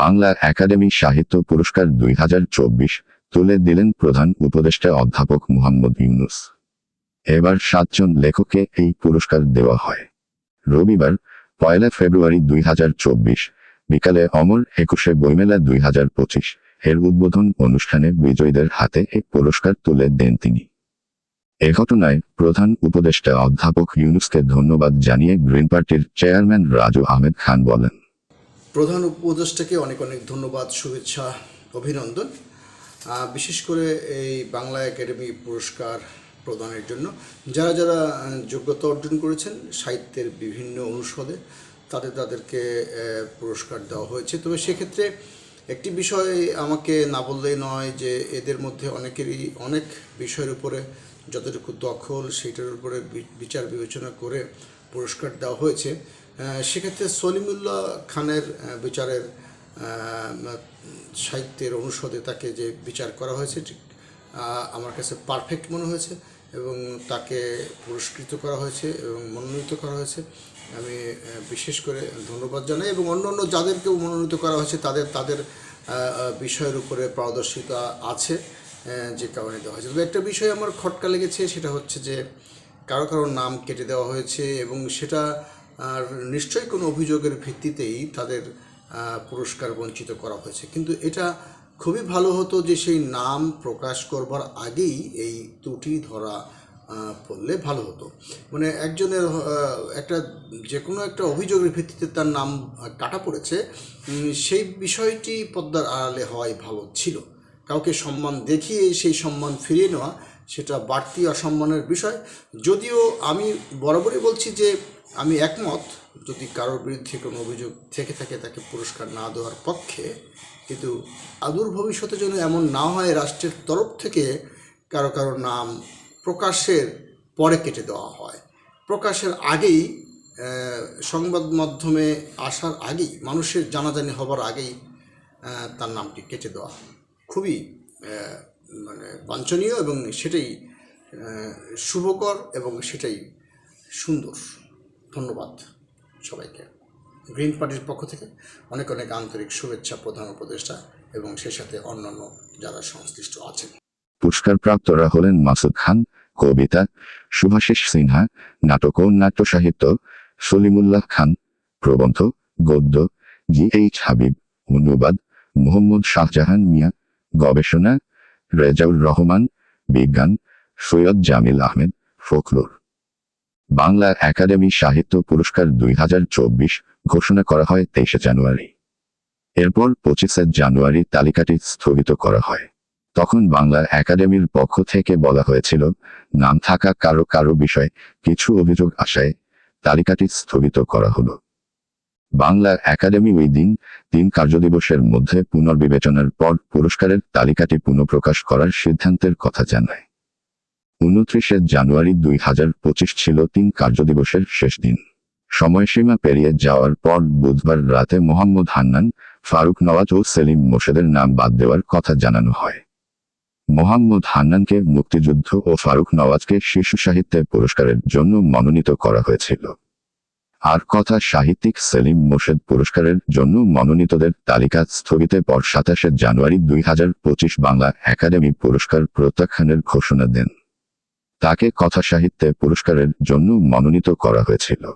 Bangla Academy সাহিত্য পুরস্কার দুই হাজার চব্বিশ তুলে দিলেন প্রধান উপদেষ্টা অধ্যাপক মুহাম্মদ ইউনুস। এবার সাতজন লেখককে এই পুরস্কার দেওয়া হয়। রবিবার, পয়লা ফেব্রুয়ারি দুই হাজার চব্বিশ, বিকালে অমর একুশে বইমেলা দুই হাজার পঁচিশ এর উদ্বোধন অনুষ্ঠানে বিজয়ীদের হাতে এই পুরস্কার তুলে দেন তিনি। এ ঘটনায় প্রধান উপদেষ্টা অধ্যাপক ইউনুসকে ধন্যবাদ জানিয়ে গ্রিন পার্টির চেয়ারম্যান রাজু আহমেদ খান বলেন প্রধান উপদেষ্টাকে অনেক অনেক ধন্যবাদ, শুভেচ্ছা, অভিনন্দন। বিশেষ করে এই বাংলা একাডেমি পুরস্কার প্রদানের জন্য যারা যারা যোগ্যতা অর্জন করেছেন সাহিত্যের বিভিন্ন অনুষদে তাদের তাদেরকে পুরস্কার দেওয়া হয়েছে। তবে সেক্ষেত্রে একটি বিষয় আমাকে না বললেই নয় যে এদের মধ্যে অনেকেরই অনেক বিষয়ের উপরে যতটুকু দখল, সেইটার উপরে বিচার বিবেচনা করে পুরস্কার দেওয়া হয়েছে। সেক্ষেত্রে সলিমুল্লাহ খানের বিচারের সাহিত্যের অনুষদে তাকে যে বিচার করা হয়েছে, ঠিক আমার কাছে পারফেক্ট মনে হয়েছে এবং তাকে পুরস্কৃত করা হয়েছে এবং মনোনীত করা হয়েছে। আমি বিশেষ করে ধন্যবাদ জানাই এবং অন্য অন্য যাদেরকেও মনোনীত করা হয়েছে, তাদের তাদের বিষয়ের উপরে পারদর্শিতা আছে যে কারণে দেওয়া হয়েছে। তবে একটা বিষয় আমার খটকা লেগেছে, সেটা হচ্ছে যে কারও কারও নাম কেটে দেওয়া হয়েছে এবং সেটা আর নিশ্চয়ই কোনো অভিযোগের ভিত্তিতেই তাদের পুরস্কার বঞ্চিত করা হয়েছে। কিন্তু এটা খুবই ভালো হতো যে সেই নাম প্রকাশ করবার আগেই এই ত্রুটি ধরা পড়লে ভালো হতো। মানে একজনের একটা যে কোনো একটা অভিযোগের ভিত্তিতে তার নাম কাটা পড়েছে সেই বিষয়টি পদ্মার আড়ালে হওয়াই ভালো ছিল। কাউকে সম্মান দেখিয়ে সেই সম্মান ফিরিয়ে নেওয়া সেটা বাড়তি অসম্মানের বিষয়। যদিও আমি বরাবরই বলছি যে আমি একমত, যদি কারোর বিরুদ্ধে কোনো অভিযোগ থেকে থাকে তাকে পুরস্কার না দেওয়ার পক্ষে, কিন্তু আদূর ভবিষ্যতে যেন এমন না হয় রাষ্ট্রের তরফ থেকে কারও কারও নাম প্রকাশের পরে কেটে দেওয়া হয়। প্রকাশের আগেই সংবাদ মাধ্যমে আসার আগেই, মানুষের জানাজানি হবার আগেই তার নামটি কেটে দেওয়া। খুবই মানে বাঞ্ছনীয় এবং সেটাই শুভকর এবং সেটাই সুন্দর। ধন্যবাদ সবাইকে। গ্রিন পার্টির পক্ষ থেকে অনেক অনেক আন্তরিক শুভেচ্ছা প্রধান উপদেষ্টা এবং সে সাথে অন্যান্য যারা সংশ্লিষ্ট আছেন। পুরস্কারপ্রাপ্তরা হলেন মাসুদ খান, কবিতা সুভাষিস সিনহা, নাটক ও নাট্য সাহিত্য, সলিমুল্লাহ খান, প্রবন্ধ, গদ্য, জি এইচ হাবিব, অনুবাদ, মোহাম্মদ শাহজাহান মিয়া, গবেষণা রেজাউর রহমান, বিজ্ঞান, সৈয়দ জামিল আহমেদ ফোকলোর বাংলা একাডেমি সাহিত্য পুরস্কার দুই হাজার চব্বিশ ঘোষণা করা হয় তেইশে জানুয়ারি। এরপর পঁচিশে জানুয়ারি তালিকাটি স্থগিত করা হয়। তখন বাংলা একাডেমির পক্ষ থেকে বলা হয়েছিল, নাম থাকা কারও কারও বিষয়ে কিছু অভিযোগ আসায় তালিকাটি স্থগিত করা হলো। বাংলা একাডেমি ওই দিন তিন কার্যদিবসের মধ্যে পুনর্বিবেচনার পর পুরস্কারের তালিকাটি পুনঃপ্রকাশ করার সিদ্ধান্তের কথা জানায়। উনত্রিশে জানুয়ারি দুই হাজার পঁচিশ ছিল তিন কার্যদিবসের শেষ দিন। সময়সীমা পেরিয়ে যাওয়ার পর বুধবার রাতে মোহাম্মদ হান্নান, ফারুক নওয়াজ ও সেলিম মোর্শেদের নাম বাদ দেওয়ার কথা জানানো হয়। মোহাম্মদ হান্নানকে মুক্তিযুদ্ধ ও ফারুক নওয়াজকে শিশু সাহিত্যে পুরস্কারের জন্য মনোনীত করা হয়েছিল। আর কথা সাহিত্যিক সেলিম মোর্শেদ পুরস্কারের জন্য মনোনীতদের তালিকা স্থগিতের পর সাতাশে জানুয়ারি দুই হাজার পঁচিশ বাংলা একাডেমি পুরস্কার প্রত্যাখ্যানের ঘোষণা দেন। তাকে কথা সাহিত্যে পুরস্কারের জন্য মনোনীত করা হয়েছিল।